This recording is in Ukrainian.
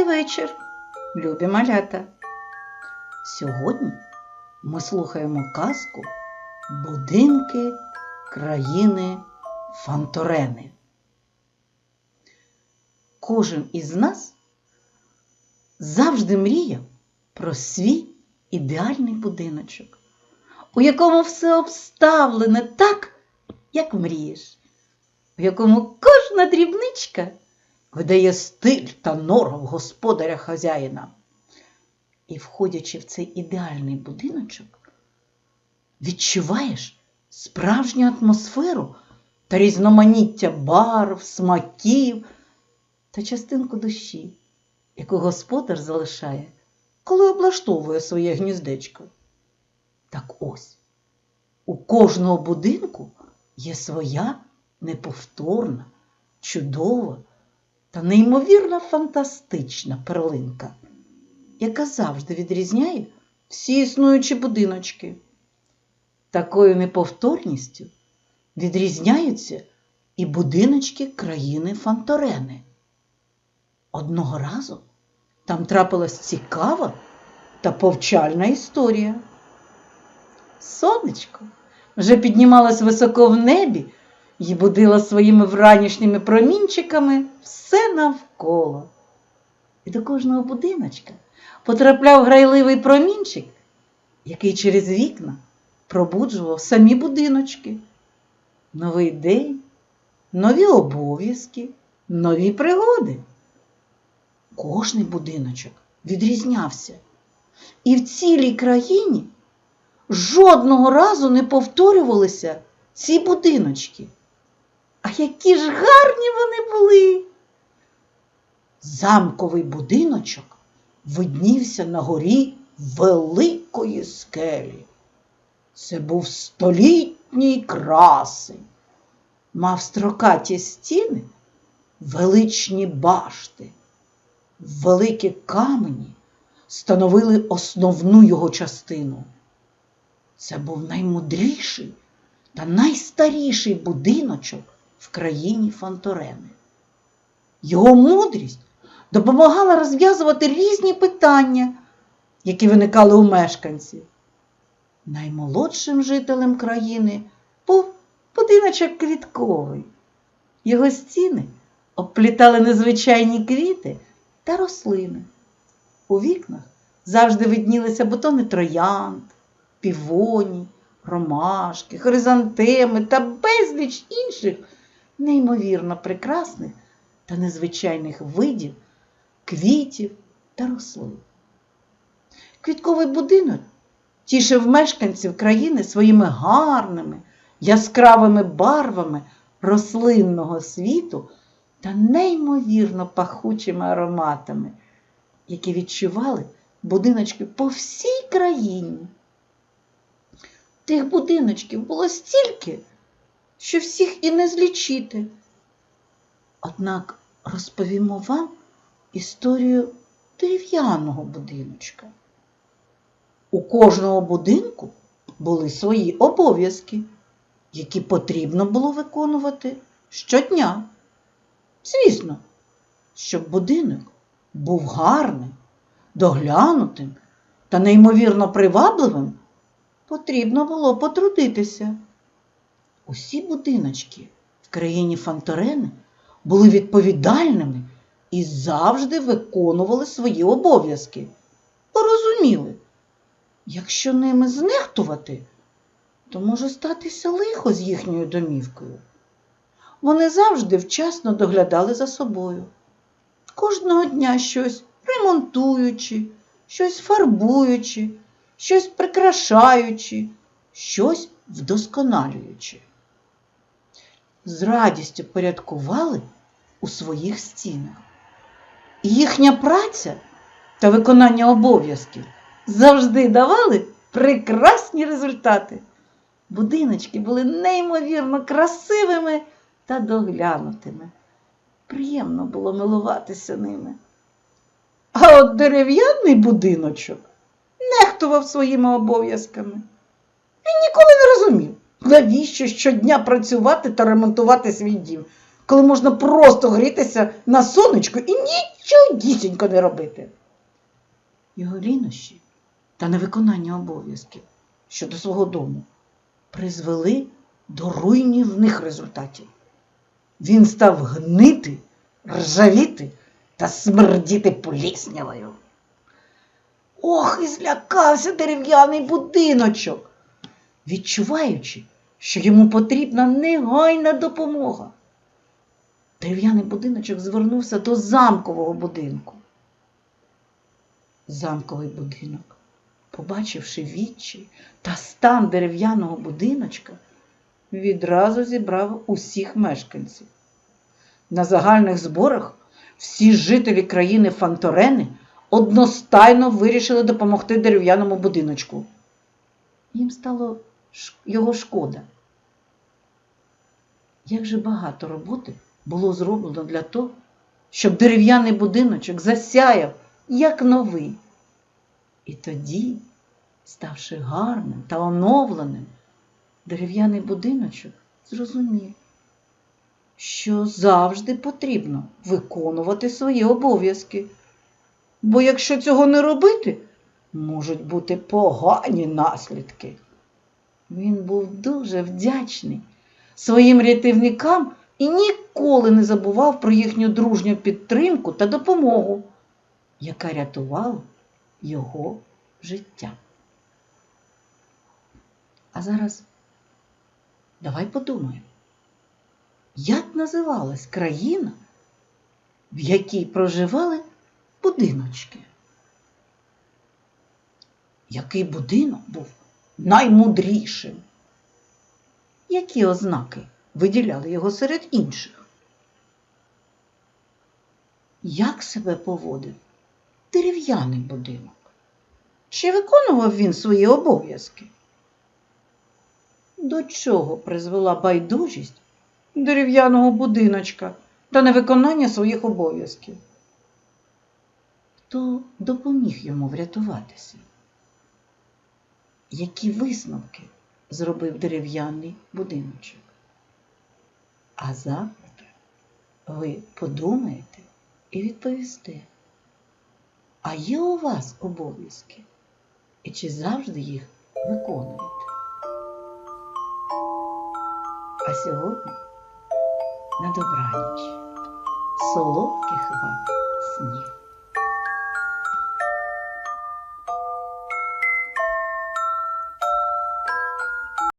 Добрий вечір, любі малята. Сьогодні ми слухаємо казку Будинки країни Фанторени. Кожен із нас завжди мріяв про свій ідеальний будиночок, у якому все обставлене так, як мрієш, в якому кожна дрібничка видає стиль та норм господаря хазяїна. І, входячи в цей ідеальний будиночок, відчуваєш справжню атмосферу та різноманіття барв, смаків та частинку душі, яку господар залишає, коли облаштовує своє гніздечко. Так ось, у кожного будинку є своя неповторна, чудова та неймовірно фантастична перлинка, яка завжди відрізняє всі існуючі будиночки. Такою неповторністю відрізняються і будиночки країни Фанторени. Одного разу там трапилась цікава та повчальна історія. Сонечко вже піднімалось високо в небі і будила своїми вранішніми промінчиками все навколо. І до кожного будиночка потрапляв грайливий промінчик, який через вікна пробуджував самі будиночки. Новий день, нові обов'язки, нові пригоди. Кожний будиночок відрізнявся. І в цілій країні жодного разу не повторювалися ці будиночки. А які ж гарні вони були. Замковий будиночок виднівся на горі великої скелі. Це був столітній красень, мав строкаті стіни, величні башти, великі камені становили основну його частину. Це був наймудріший та найстаріший будиночок в країні Фанторени. Його мудрість допомагала розв'язувати різні питання, які виникали у мешканців. Наймолодшим жителем країни був будиночок квітковий. Його стіни обплітали незвичайні квіти та рослини. У вікнах завжди виднілися бутони троянд, півоні, ромашки, хризантеми та безліч інших неймовірно прекрасних та незвичайних видів квітів та рослин. Квітковий будинок тішив мешканців країни своїми гарними, яскравими барвами рослинного світу та неймовірно пахучими ароматами, які відчували будиночки по всій країні. Тих будиночків було стільки, що всіх і не злічити. Однак розповімо вам історію дерев'яного будиночка. У кожного будинку були свої обов'язки, які потрібно було виконувати щодня. Звісно, щоб будинок був гарним, доглянутим та неймовірно привабливим, потрібно було потрудитися. Усі будиночки в країні Фанторени були відповідальними і завжди виконували свої обов'язки. Порозуміли, якщо ними знехтувати, то може статися лихо з їхньою домівкою. Вони завжди вчасно доглядали за собою. Кожного дня щось ремонтуючи, щось фарбуючи, щось прикрашаючи, щось вдосконалюючи. З радістю порядкували у своїх стінах. І їхня праця та виконання обов'язків завжди давали прекрасні результати. Будиночки були неймовірно красивими та доглянутими. Приємно було милуватися ними. А от дерев'яний будиночок нехтував своїми обов'язками. Він ніколи не розумів, навіщо щодня працювати та ремонтувати свій дім, коли можна просто грітися на сонечку і нічого не робити. Його лінощі та невиконання обов'язків щодо свого дому призвели до руйнівних результатів. Він став гнити, ржавіти та смердіти пліснявою. Ох, і злякався дерев'яний будиночок, відчуваючи, що йому потрібна негайна допомога. Дерев'яний будиночок звернувся до замкового будинку. Замковий будинок, побачивши відчай та стан дерев'яного будиночка, відразу зібрав усіх мешканців. На загальних зборах всі жителі країни Фанторени одностайно вирішили допомогти дерев'яному будиночку. Їм стало його шкода. Як же багато роботи було зроблено для того, щоб дерев'яний будиночок засяяв, як новий. І тоді, ставши гарним та оновленим, дерев'яний будиночок зрозумів, що завжди потрібно виконувати свої обов'язки. Бо якщо цього не робити, можуть бути погані наслідки. Він був дуже вдячний своїм рятівникам і ніколи не забував про їхню дружню підтримку та допомогу, яка рятувала його життя. А зараз давай подумаємо, як називалась країна, в якій проживали будиночки? Який будинок був наймудрішим? Які ознаки виділяли його серед інших? Як себе поводив дерев'яний будинок? Чи виконував він свої обов'язки? До чого призвела байдужість дерев'яного будиночка та невиконання своїх обов'язків? Хто допоміг йому врятуватися? Які висновки зробив дерев'яний будиночок? А завтра ви подумаєте і відповісте, а є у вас обов'язки? І чи завжди їх виконуєте? А сьогодні на добраніч солодких вам снів.